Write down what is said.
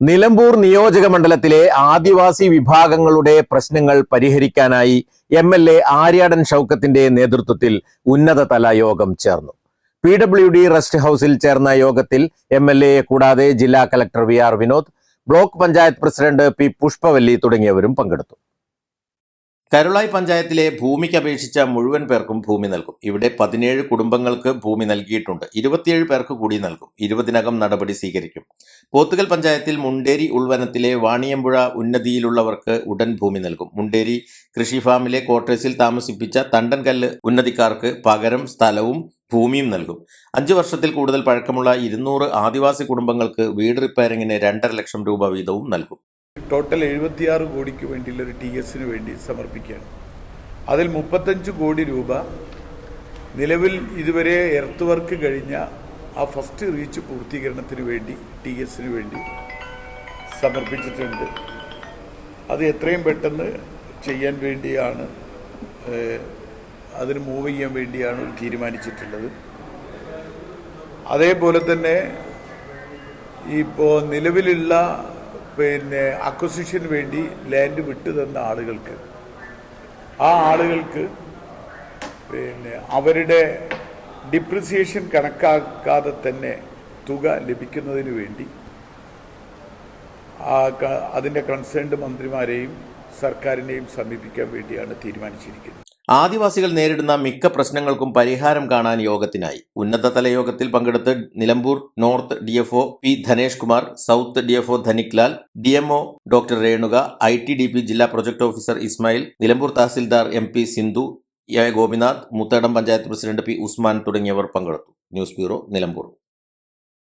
നിലമ്പൂർ നിയോജക മണ്ഡലത്തിലെ ആദിവാസി വിഭാഗങ്ങളുടെ പ്രശ്നങ്ങൾ പരിഹരിക്കാനായി എം എൽ എ ആര്യാടൻ ഷൗക്കത്തിന്റെ നേതൃത്വത്തിൽ ഉന്നതതല യോഗം ചേർന്നു. പി ഡബ്ല്യു ഡി റെസ്റ്റ് ഹൌസിൽ ചേർന്ന യോഗത്തിൽ എം എൽ എയെ കൂടാതെ ജില്ലാ collector V R Vinod block panchayat president P Pushpavalli തുടങ്ങിയവരും പങ്കെടുത്തു. കരുളായി പഞ്ചായത്തിലെ ഭൂമിക്ക് അപേക്ഷിച്ച മുഴുവൻ പേർക്കും ഭൂമി നൽകും. ഇവിടെ പതിനേഴ് കുടുംബങ്ങൾക്ക് ഭൂമി നൽകിയിട്ടുണ്ട്. ഇരുപത്തിയേഴ് പേർക്ക് കൂടി നൽകും. ഇരുപതിനകം നടപടി സ്വീകരിക്കും. പോത്തുകൽ പഞ്ചായത്തിൽ മുണ്ടേരി ഉൾവനത്തിലെ വാണിയമ്പുഴ ഉന്നതിയിലുള്ളവർക്ക് ഉടൻ ഭൂമി നൽകും. മുണ്ടേരി കൃഷി ഫാമിലെ ക്വാർട്ടേഴ്സിൽ താമസിപ്പിച്ച തണ്ടൻകല്ല് ഉന്നതിക്കാർക്ക് പകരം സ്ഥലവും ഭൂമിയും നൽകും. അഞ്ചു വർഷത്തിൽ കൂടുതൽ പഴക്കമുള്ള ഇരുന്നൂറ് ആദിവാസി കുടുംബങ്ങൾക്ക് വീട് റിപ്പയറിങ്ങിന് രണ്ടര ലക്ഷം രൂപ വീതവും നൽകും. ടോട്ടൽ എഴുപത്തിയാറ് കോടിക്ക് വേണ്ടിയുള്ള ഒരു ടി എസിന് വേണ്ടി സമർപ്പിക്കുകയാണ്. അതിൽ മുപ്പത്തഞ്ച് കോടി രൂപ നിലവിൽ ഇതുവരെ എർത്ത് വർക്ക് കഴിഞ്ഞ ആ ഫസ്റ്റ് റീച്ച് പൂർത്തീകരണത്തിന് വേണ്ടി ടി എസിന് വേണ്ടി സമർപ്പിച്ചിട്ടുണ്ട്. അത് എത്രയും പെട്ടെന്ന് ചെയ്യാൻ വേണ്ടിയാണ് അതിന് മൂവ് ചെയ്യാൻ വേണ്ടിയാണ് തീരുമാനിച്ചിട്ടുള്ളത്. അതേപോലെ തന്നെ ഇപ്പോൾ നിലവിലുള്ള പിന്നെ അക്വസിഷന് വേണ്ടി ലാൻഡ് വിട്ടു തന്ന ആളുകൾക്ക്. ആ ആളുകൾക്ക് പിന്നെ അവരുടെ ഡിപ്രിസിയേഷൻ കണക്കാക്കാതെ തന്നെ തുക ലഭിക്കുന്നതിന് വേണ്ടി അതിന്റെ കൺസേൺഡ് മന്ത്രിമാരെയും സർക്കാരിനെയും സമീപിക്കാൻ വേണ്ടിയാണ് തീരുമാനിച്ചിരിക്കുന്നത്. ആദിവാസികൾ നേരിടുന്ന മിക്ക പ്രശ്നങ്ങൾക്കും പരിഹാരം കാണാൻ യോഗത്തിനായി. ഉന്നതതല യോഗത്തിൽ പങ്കെടുത്ത് Nilambur north D F O P Dhanesh Kumar south D F O Dhaniklal D M doctor Renuka I T D P ജില്ലാ project officer Ismail Nilambur tahsildar M P Sindhu A Gopinath Moothedam panchayat president P Usman തുടങ്ങിയവർ പങ്കെടുത്തു. News bureau Nilambur.